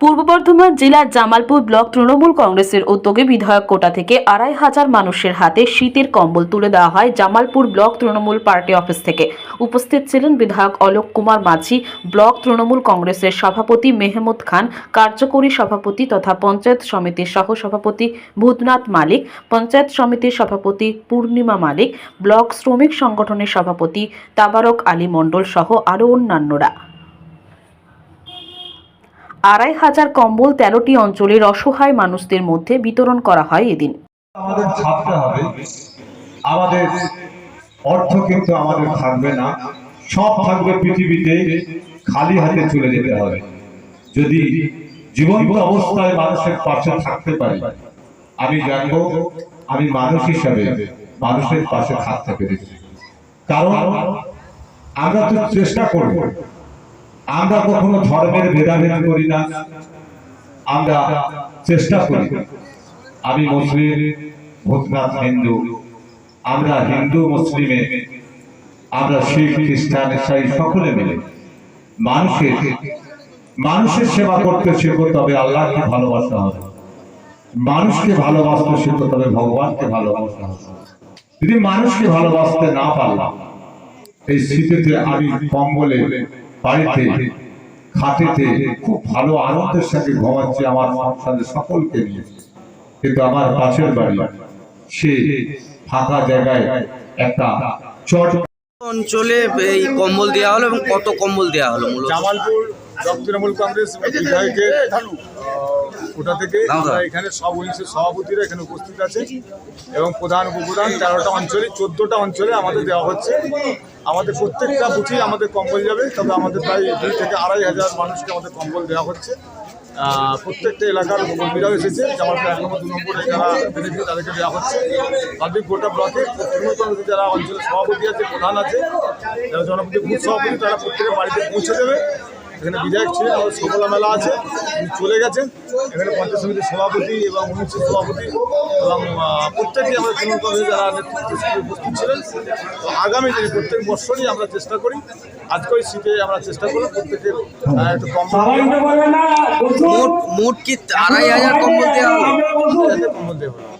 পূর্ব বর্ধমান জেলার জামালপুর ব্লক তৃণমূল কংগ্রেসের উদ্যোগে বিধায়ক কোটা থেকে আড়াই হাজার মানুষের হাতে শীতের কম্বল তুলে দেওয়া হয় Jamalpur block Trinamool party office থেকে। উপস্থিত ছিলেন বিধায়ক অলোক কুমার মাঝি, ব্লক তৃণমূল কংগ্রেসের সভাপতি মেহমুদ খান, কার্যকরী সভাপতি তথা পঞ্চায়েত সমিতির সহ সভাপতি ভূতনাথ মালিক, পঞ্চায়েত সমিতির সভাপতি পূর্ণিমা মালিক, ব্লক শ্রমিক সংগঠনের সভাপতি তাবারক আলী মণ্ডল সহ আরও অন্যান্যরা। আড়াই হাজার কম্বল তেরোটি অঞ্চলের অসহায় মানুষদের মধ্যে বিতরণ করা হয় এদিন। আমাদের ভাবতে হবে। আমাদের অর্থ কিন্তু আমাদের থাকবে না। সব থাকবে পৃথিবীতে, খালি হাতে চলে যেতে হবে। যদি জীবন্ত অবস্থায় মানুষের পাশে থাকতে পারি, আমি জানব, আমি মানুষ হিসাবে মানুষের পাশে থাকতে পেরেছি। কারণ আমরা তো চেষ্টা করব আমরা কখনো ধর্মের ভেদাভেদ করি না। আমরা চেষ্টা করি। আমি মুসলিম, ভূতনাথ হিন্দু। আমরা হিন্দু, মুসলিমে আমরা শিখ, খ্রিস্টান, ইসাই, সকলে মিলে। মানুষের মানুষের সেবা করতে শিখো, তবে আল্লাহকে ভালোবাসা হবে। মানুষকে ভালোবাসতে শিখো, তবে ভগবানকে ভালোবাসা হবে। যদি মানুষকে ভালোবাসতে না পারলাম, এই শীতেতে আমি কম্বলে বাড়িতে খাটেতে খুব ভালো আনন্দের সাথে ঘুমাচ্ছে আমার সাথে সকলকে নিয়ে। কিন্তু আমার পাশের বাড়ি সে ফাঁকা জায়গায় একটা চট অঞ্চলে এই কম্বল দেওয়া হলো এবং কত কম্বল দেওয়া হলো জামালপুর তৃণমূল কংগ্রেস বিধায়কের কোটা থেকে। আমরা এখানে সব উনিশের সভাপতিরা এখানে উপস্থিত আছে এবং প্রধান উপপ্রধান তেরোটা অঞ্চলে চোদ্দোটা অঞ্চলে আমাদের দেওয়া হচ্ছে। আমাদের প্রত্যেকটা বুথেই আমাদের কম্বল যাবে তবে আমাদের প্রায় দুই থেকে আড়াই হাজার মানুষকে আমাদের কম্বল দেওয়া হচ্ছে। প্রত্যেকটা এলাকার কর্মীরাও এসেছে যেমন এক নম্বর দু নম্বরে যারা বেনিফিট তাদেরকে দেওয়া হচ্ছে। তাদের গোটা ব্লকে তৃণমূল যারা অঞ্চলের সভাপতি আছে প্রধান আছে যারা জনপ্রতি বুথ সভাপতি তারা প্রত্যেকের বাড়িতে পৌঁছে দেবে। এখানে বিধায়ক ছিলেন আমাদের সফলা মেলা আছে চলে গেছেন। এখানে পঞ্চায়েত সমিতির সভাপতি এবং উনিশের সভাপতি এবং আহ, প্রত্যেকেই আমাদের তৃণমূল কংগ্রেসের যারা নেতৃত্ব হিসেবে উপস্থিত ছিলেন। তো আগামী দিনে প্রত্যেক বছরই আমরা চেষ্টা করি আজকে ওই শীতে আমরা চেষ্টা করি প্রত্যেকের একটু কম মোট মোট কি আড়াই হাজার কম্বল দেওয়া হলো কম্বল দেওয়া হবে।